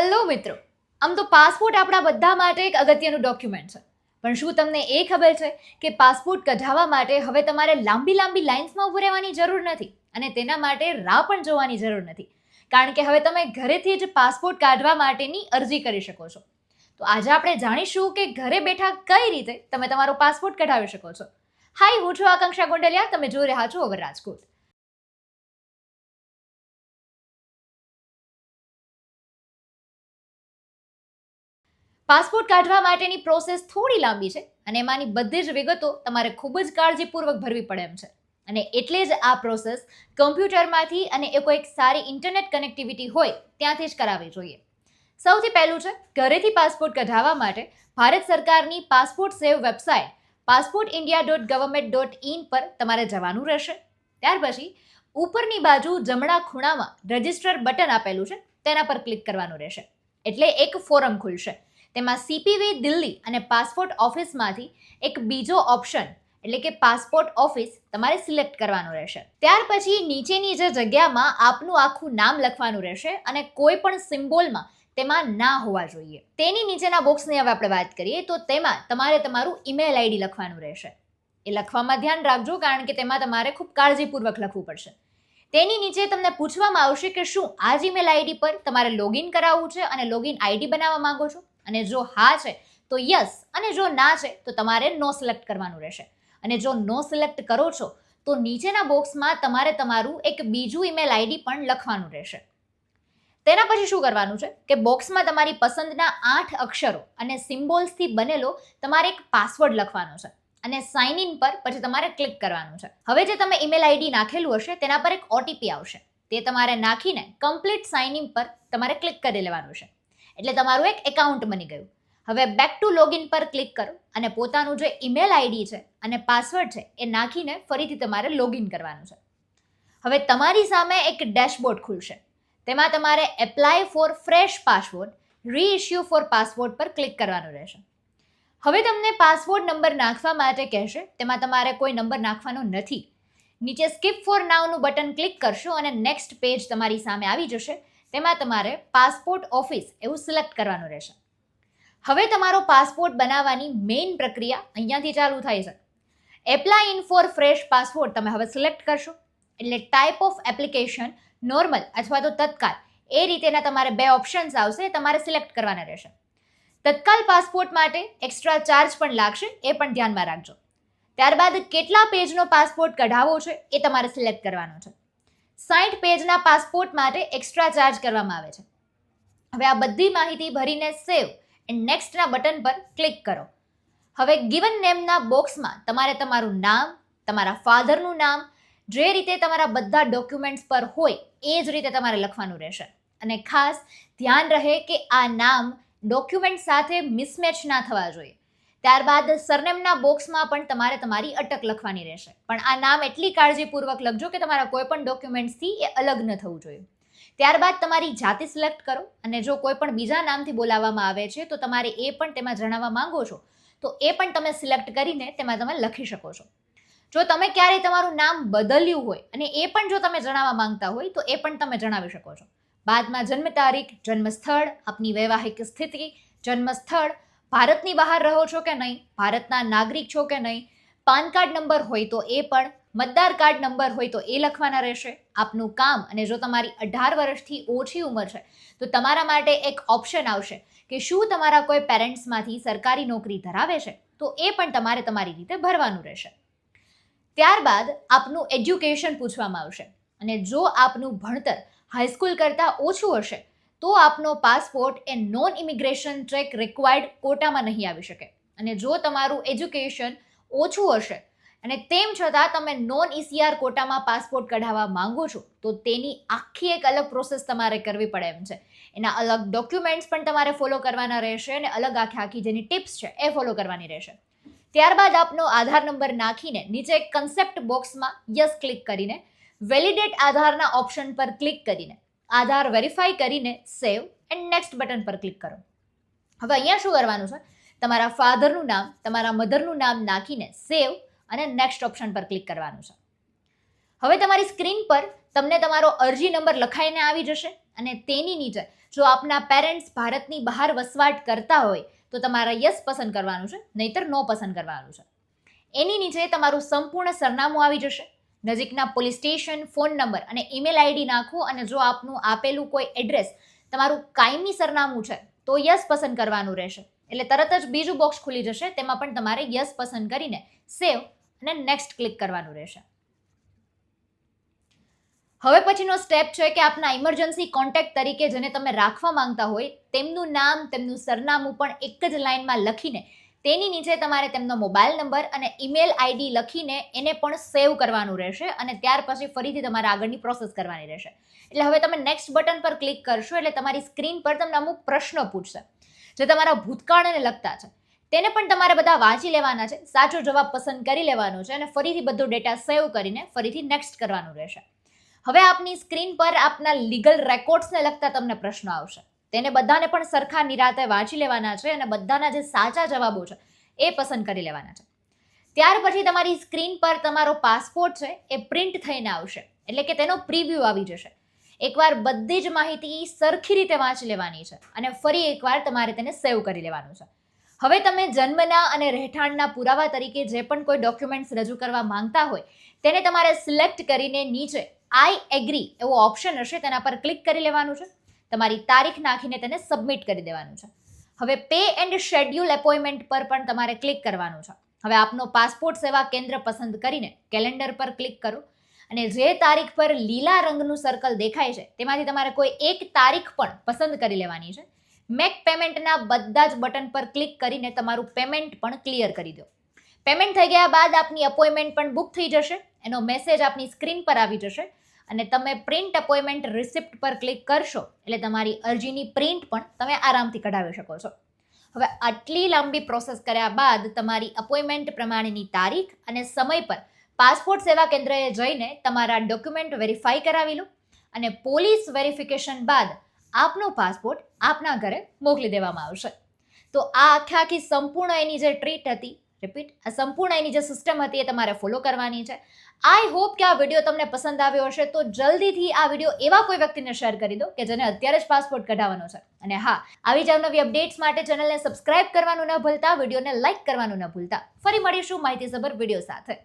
Hello મિત્રો, આમ તો પાસપોર્ટ આપણા બધા માટે એક અગત્યનું ડોક્યુમેન્ટ છે. પણ શું તમને એ ખબર છે કે પાસપોર્ટ કઢાવવા માટે હવે તમારે લાંબી લાંબી લાઇન્સમાં ઊભું રહેવાની જરૂર નથી અને તેના માટે રાહ પણ જોવાની જરૂર નથી. કારણ કે હવે તમે ઘરેથી જ પાસપોર્ટ કાઢવા માટેની અરજી કરી શકો છો. તો આજે આપણે જાણીશું કે ઘરે બેઠા કઈ રીતે તમે તમારો પાસપોર્ટ કઢાવી શકો છો. હાય, હું છું આકાંક્ષા ગોંડલિયા, તમે જોઈ રહ્યા છો ઓવર રાજકોટ. પાસપોર્ટ કાઢવા માટેની પ્રોસેસ થોડી લાંબી છે અને એમાંની બધી જ વિગતો તમારે ખૂબ જ કાળજીપૂર્વક ભરવી પડે એમ છે. અને એટલે જ આ પ્રોસેસ કમ્પ્યુટરમાંથી અને એ કોઈક સારી ઇન્ટરનેટ કનેક્ટિવિટી હોય ત્યાંથી જ કરાવવી જોઈએ. સૌથી પહેલું છે, ઘરેથી પાસપોર્ટ કઢાવવા માટે ભારત સરકારની passport Seva website passport India dot government dot in પર તમારે જવાનું રહેશે. ત્યાર પછી ઉપરની બાજુ જમણા ખૂણામાં રજિસ્ટર બટન આપેલું છે, તેના પર ક્લિક કરવાનું રહેશે. એટલે એક ફોરમ ખુલશે. તેમાં સીપીવી દિલ્હી અને પાસપોર્ટ ઓફિસમાંથી એક બીજો ઓપ્શન, એટલે કે પાસપોર્ટ ઓફિસ, તમારે સિલેક્ટ કરવાનું રહેશે. ત્યાર પછી નીચેની જે જગ્યામાં આપનું આખું નામ લખવાનું રહેશે અને કોઈ પણ સિમ્બોલમાં તેમાં ના હોવા જોઈએ. તેની નીચેના બોક્સની હવે આપણે વાત કરીએ, તો તેમાં તમારે તમારું ઈમેલ આઈડી લખવાનું રહેશે. એ લખવામાં ધ્યાન રાખજો, કારણ કે તેમાં તમારે ખૂબ કાળજીપૂર્વક લખવું પડશે. તેની નીચે તમને પૂછવામાં આવશે કે શું આ ઈમેલ આઈડી પર તમારે લોગિન કરાવવું છે અને લોગિન આઈડી બનાવવા માંગો છો? અને જો હા છે, તો યસ અને જો ના છે, તો તમારે નો સિલેક્ટ કરવાનું રહેશે. અને જો નો સિલેક્ટ કરો છો, તો નીચેના બોક્સમાં તમારે તમારું એક બીજું ઈમેલ આઈડી પણ લખવાનું રહેશે. તેના પછી શું કરવાનું છે, કે બોક્સમાં તમારી પસંદના આઠ અક્ષરો અને સિમ્બોલ્સથી બનેલો તમારે એક પાસવર્ડ લખવાનો છે. અને સાઇન ઇન પર પછી તમારે ક્લિક કરવાનું છે. હવે જે તમે ઈમેલ આઈડી નાખેલું હશે, તેના પર એક ઓટીપી આવશે. તે તમારે નાખીને કમ્પ્લીટ સાઇન ઇન પર તમારે ક્લિક કરી લેવાનું છે. એટલે તમારું એક એકાઉન્ટ બની ગયું. હવે બેક ટુ લોગિન પર ક્લિક કરો અને પોતાનું જે ઈમેલ આઈડી છે અને પાસવર્ડ છે એ નાખીને ફરીથી તમારે લોગિન કરવાનું છે. હવે તમારી સામે એક ડેશબોર્ડ ખુલશે. તેમાં તમારે apply for fresh password reissue for password પર ક્લિક કરવાનું રહેશે. હવે તમને પાસવર્ડ નંબર નાખવા માટે કહેશે, તેમાં તમારે કોઈ નંબર નાખવાનો નથી. નીચે સ્કીપ ફોર નાવનું બટન ક્લિક કરશો અને નેક્સ્ટ પેજ તમારી સામે આવી જશે. તેમાં તમારે પાસપોર્ટ ઓફિસ એવું સિલેક્ટ કરવાનું રહેશે. હવે તમારો પાસપોર્ટ બનાવવાની મેઇન પ્રક્રિયા અહીંયાથી ચાલુ થાય છે. Apply in for fresh passport તમે હવે સિલેક્ટ કરશો. એટલે ટાઈપ ઓફ એપ્લિકેશન નોર્મલ અથવા તો તત્કાલ એ રીતેના તમારે બે ઓપ્શન્સ આવશે તમારે સિલેક્ટ કરવાના રહેશે. તત્કાલ પાસપોર્ટ માટે એક્સ્ટ્રા ચાર્જ પણ લાગશે એ પણ ધ્યાનમાં રાખજો. ત્યારબાદ કેટલા પેજનો પાસપોર્ટ કઢાવવો છે એ તમારે સિલેક્ટ કરવાનો છે. સાઠ પેજના પાસપોર્ટ માટે એક્સ્ટ્રા ચાર્જ કરવામાં આવે છે. હવે આ બધી માહિતી ભરીને સેવ એન્ડ નેક્સ્ટના બટન પર ક્લિક કરો. હવે ગિવન નેમના બોક્સમાં તમારે તમારું નામ, તમારા ફાધરનું નામ, જે રીતે તમારા બધા ડોક્યુમેન્ટ્સ પર હોય, એ જ રીતે તમારે લખવાનું રહેશે. અને ખાસ ધ્યાન રહે કે આ નામ ડોક્યુમેન્ટ સાથે મિસમેચ ના થવા જોઈએ. ત્યારબાદ સરનેમના બોક્સમાં પણ તમારે તમારી અટક લખવાની રહેશે. પણ આ નામ એટલી કાળજીપૂર્વક લખજો કે તમારા કોઈ પણ ડોક્યુમેન્ટ્સથી એ અલગ ન થવું જોઈએ. ત્યારબાદ તમારી જાતિ સિલેક્ટ કરો અને જો કોઈ પણ બીજા નામથી બોલાવવામાં આવે છે, તો તમારે એ પણ તેમાં જણાવવા માંગો છો, તો એ પણ તમે સિલેક્ટ કરીને તેમાં તમે લખી શકો છો. જો તમે ક્યારેય તમારું નામ બદલ્યું હોય અને એ પણ જો તમે જણાવવા માંગતા હોય, તો એ પણ તમે જણાવી શકો છો. બાદમાં જન્મ તારીખ જન્મ સ્થળ આપની વૈવાહિક સ્થિતિ જન્મ સ્થળ ભારતની બહાર રહો છો કે નહીં? ભારતના નાગરિક છો કે નહીં? પાન કાર્ડ નંબર હોય તો એ પણ, મતદાર કાર્ડ નંબર હોય તો એ લખવાના રહેશે. આપનું કામ અને જો તમારી અઢાર વર્ષથી ઓછી ઉંમર છે, તો તમારા માટે એક ઓપ્શન આવશે કે શું તમારા કોઈ પેરેન્ટ્સમાંથી સરકારી નોકરી ધરાવે છે, તો એ પણ તમારે તમારી રીતે ભરવાનું રહેશે. ત્યારબાદ આપનું એજ્યુકેશન પૂછવામાં આવશે અને જો આપનું ભણતર હાઈસ્કૂલ કરતાં ઓછું હશે તો આપનો પાસપોર્ટ એ નોન ઇમિગ્રેશન ટ્રેક રિક્વાયર્ડ કોટામાં નહીં આવી શકે. અને જો તમારું એજ્યુકેશન ઓછું હશે અને તેમ છતાં તમે નોન ઇસીઆર કોટામાં પાસપોર્ટ કઢાવવા માંગો છો, તો તેની આખી એક અલગ પ્રોસેસ તમારે કરવી પડે એમ છે. એના અલગ ડોક્યુમેન્ટ્સ પણ તમારે ફોલો કરવાના રહેશે અને અલગ આખી આખી જેની ટિપ્સ છે એ ફોલો કરવાની રહેશે. ત્યારબાદ આપનો આધાર નંબર નાખીને નીચે કન્સેપ્ટ બોક્સમાં યસ ક્લિક કરીને વેલિડેટ આધારના ઓપ્શન પર ક્લિક કરીને આધાર વેરીફાઈ કરીને સેવ એન્ડ નેક્સ્ટ બટન પર ક્લિક કરો. હવે અહીંયા શું કરવાનું છે? તમારા ફાધરનું નામ, તમારા મધરનું નામ નાખીને સેવ અને નેક્સ્ટ ઓપ્શન પર ક્લિક કરવાનું છે. હવે તમારી સ્ક્રીન પર તમને તમારો અરજી નંબર લખાઈને આવી જશે અને તેની નીચે જો આપના પેરેન્ટ્સ ભારતની બહાર વસવાટ કરતા હોય, તો તમારે યસ પસંદ કરવાનું છે, નહીતર નો પસંદ કરવાનું છે. એની નીચે તમારું સંપૂર્ણ સરનામું આવી જશે. નજીકના પોલીસ સ્ટેશન ફોન નંબર અને ઈમેલ આઈડી નાખો અને જો આપનું આપેલું કોઈ એડ્રેસ તમારું કાયમી સરનામું છે, તો યસ પસંદ કરવાનું રહેશે. એટલે તરત જ બીજું બોક્સ ખુલી જશે, તેમાં પણ તમારે યસ પસંદ કરીને સેવ અને નેક્સ્ટ ક્લિક કરવાનું રહેશે. હવે પછીનો સ્ટેપ છે કે આપના ઇમરજન્સી કોન્ટેક્ટ તરીકે જેને તમે રાખવા માંગતા હોય, તેમનું નામ, તેમનું સરનામું પણ એક જ લાઇનમાં લખીને તેની નીચે તમારે તેમનો મોબાઈલ નંબર અને ઈમેલ આઈડી લખીને એને પણ સેવ કરવાનું રહેશે અને ત્યાર પછી ફરીથી તમારે આગળની પ્રોસેસ કરવાની રહેશે. એટલે હવે તમે નેક્સ્ટ બટન પર ક્લિક કરશો એટલે તમારી સ્ક્રીન પર તમને અમુક પ્રશ્નો પૂછશે. જે તમારા ભૂતકાળને લગતા છે. તેને પણ તમારે બધા વાંચી લેવાના છે, સાચો જવાબ પસંદ કરી લેવાનો છે અને ફરીથી બધો ડેટા સેવ કરીને ફરીથી નેક્સ્ટ કરવાનું રહેશે. હવે આપની સ્ક્રીન પર આપના લીગલ રેકોર્ડ્સને લગતા તમને પ્રશ્નો આવશે. તેને બધાને પણ સરખા નિરાતે વાંચી લેવાના છે અને બધાના જે સાચા જવાબો છે, એ પસંદ કરી લેવાના છે. ત્યાર પછી તમારી સ્ક્રીન પર તમારો પાસપોર્ટ છે, એ પ્રિન્ટ થઈને આવશે. એટલે કે તેનો પ્રિવ્યૂ આવી જશે. એકવાર બધી જ માહિતી સરખી રીતે વાંચી લેવાની છે અને ફરી એકવાર તમારે તેને સેવ કરી લેવાનું છે. હવે તમે જન્મના અને રહેઠાણના પુરાવા તરીકે જે પણ કોઈ ડોક્યુમેન્ટ્સ રજૂ કરવા માંગતા હોય, તેને તમારે સિલેક્ટ કરીને નીચે આઈ એગ્રી એવો ઓપ્શન હશે, તેના પર ક્લિક કરી લેવાનું છે. તમારી તારીખ નાખીને તેને સબમિટ કરી દેવાનું છે. હવે પે એન્ડ શેડ્યુલ એપોઇન્ટમેન્ટ પર પણ તમારે ક્લિક કરવાનું છે. હવે આપનો પાસપોર્ટ સેવા કેન્દ્ર પસંદ કરીને કેલેન્ડર પર ક્લિક કરો. અને જે તારીખ પર લીલા રંગનું સર્કલ દેખાય છે, તેમાંથી તમારે કોઈ એક તારીખ પણ પસંદ કરી લેવાની છે. મેક પેમેન્ટના બધા જ બટન પર ક્લિક કરીને તમારું પેમેન્ટ પણ ક્લિયર કરી દો. પેમેન્ટ થઈ ગયા બાદ આપની અપોઇન્ટમેન્ટ પણ બુક થઈ જશે. એનો મેસેજ આપની સ્ક્રીન પર આવી જશે. અને તમે પ્રિન્ટ અપોઇન્ટમેન્ટ રિસિપ્ટ પર ક્લિક કરશો, એટલે તમારી અરજીની પ્રિન્ટ પણ તમે આરામથી કઢાવી શકો છો. હવે આટલી લાંબી પ્રોસેસ કર્યા બાદ તમારી અપોઇન્ટમેન્ટ પ્રમાણેની તારીખ અને સમય પર પાસપોર્ટ સેવા કેન્દ્રએ જઈને તમારા ડોક્યુમેન્ટ વેરીફાઈ કરાવી લો અને પોલીસ વેરિફિકેશન બાદ આપનો પાસપોર્ટ આપના ઘરે મોકલી દેવામાં આવશે. તો આ આખે આખી સંપૂર્ણ એની જે ટ્રીટ હતી રિપીટ આ સંપૂર્ણ એની જે સિસ્ટમ હતી એ તમારે ફોલો કરવાની છે. આઈ હોપ કે આ વીડિયો તમને પસંદ આવ્યો હશે, તો જલ્દીથી આ વીડિયો એવા કોઈ વ્યક્તિને શેર કરી દો કે જેને અત્યારે જ પાસપોર્ટ કઢાવવાનો છે. અને હા, આવી જ નવી અપડેટ્સ માટે ચેનલને સબસ્ક્રાઇબ કરવાનું ન ભૂલતા વિડીયોને લાઇક કરવાનું ન ભૂલતા. ફરી મળીશું માહિતીસભર વીડિયો સાથે.